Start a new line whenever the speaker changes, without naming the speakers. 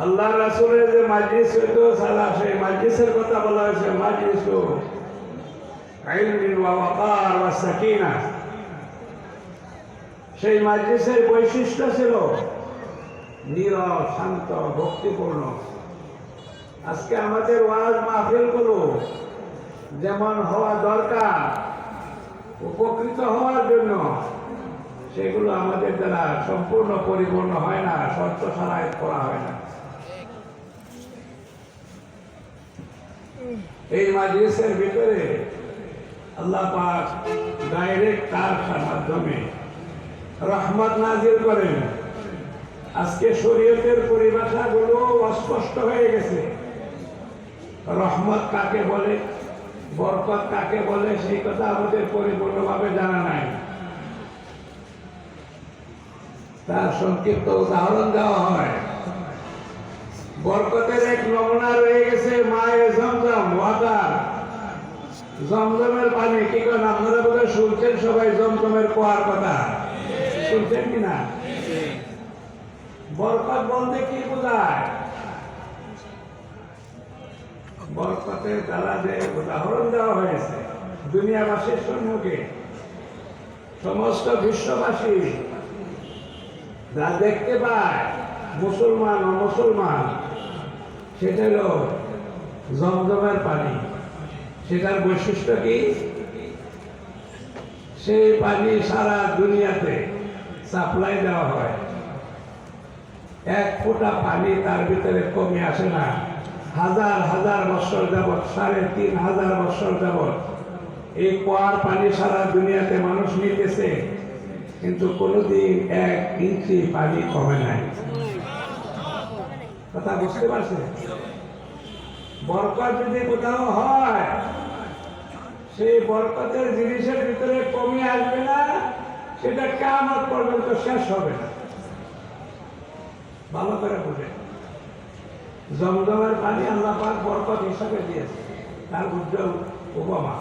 আল্লাহ রাসূলের যে মাজলিস হইতো, সালা সেই মাজলিসের কথা বলা হয়েছে সাকিনা। সেই মাজলিসের বৈশিষ্ট্য ছিল নীরব, শান্ত, ভক্তিপূর্ণ। আজকে আমাদের ওয়াজ মাহফিলগুলো যেমন হওয়া দরকার, উপকৃত হওয়ার জন্য, সেগুলো আমাদের দ্বারা সম্পূর্ণ পরিপূর্ণ হয় না, শর্ত সারাই করা হয় না। এই মাজলিসের ভিতরে আল্লাহ পাক ডাইরেক্ট তার মাধ্যমে রহমত নাজির করেন। আজকে শরীয়তের পরিভাষাগুলো অস্পষ্ট হয়ে গেছে। রহমত কাকে বলে, বরকত কাকে বলে, সেই কথা আমাদের পরিপূর্ণভাবে জানা নাই। তার সংক্ষিপ্ত উদাহরণ দেওয়া হয়। বরকতের এক নমুনা পানি, কি করেন আপনারা শুনছেন সবাই জমজমের কোয়ার কথা? শুনছেন কিনা বরকত বলতে কি বোঝায়? বরকতের দ্বারা যে উদাহরণ দেওয়া হয়েছে দুনিয়াবাসীর সম্মুখে। সমস্ত বিশ্ববাসী যা দেখতে পায়, মুসলমান ও মুসলমান সেটা হলো জমজমের পানি। সেটার বৈশিষ্ট্য কি সেই পানি সারা দুনিয়াতে সাপ্লাই দেওয়া হয়। এক ফোঁটা পানি তার ভিতরে কমে আসে না। হাজার হাজার বছর যাবৎ, সাড়ে তিন হাজার বছর যাবৎ এই কুয়ার পানি সারা দুনিয়াতে মানুষ নিতেছে, কিন্তু কোনোদিন এক ইঞ্চি পানি কমে নাই। কথা বুঝতে পারছে বরকত যদি কোথাও হয় সেই বরকতের জিনিসের ভিতরে কমে আসবে না, সেটা কামত পর্যন্ত শেষ হবে না। ভালো করে বুঝে জমজমের পানি আল্লাহ পাক বরকত হিসাবে দিয়েছে তার উজ্জ্বল উপমা।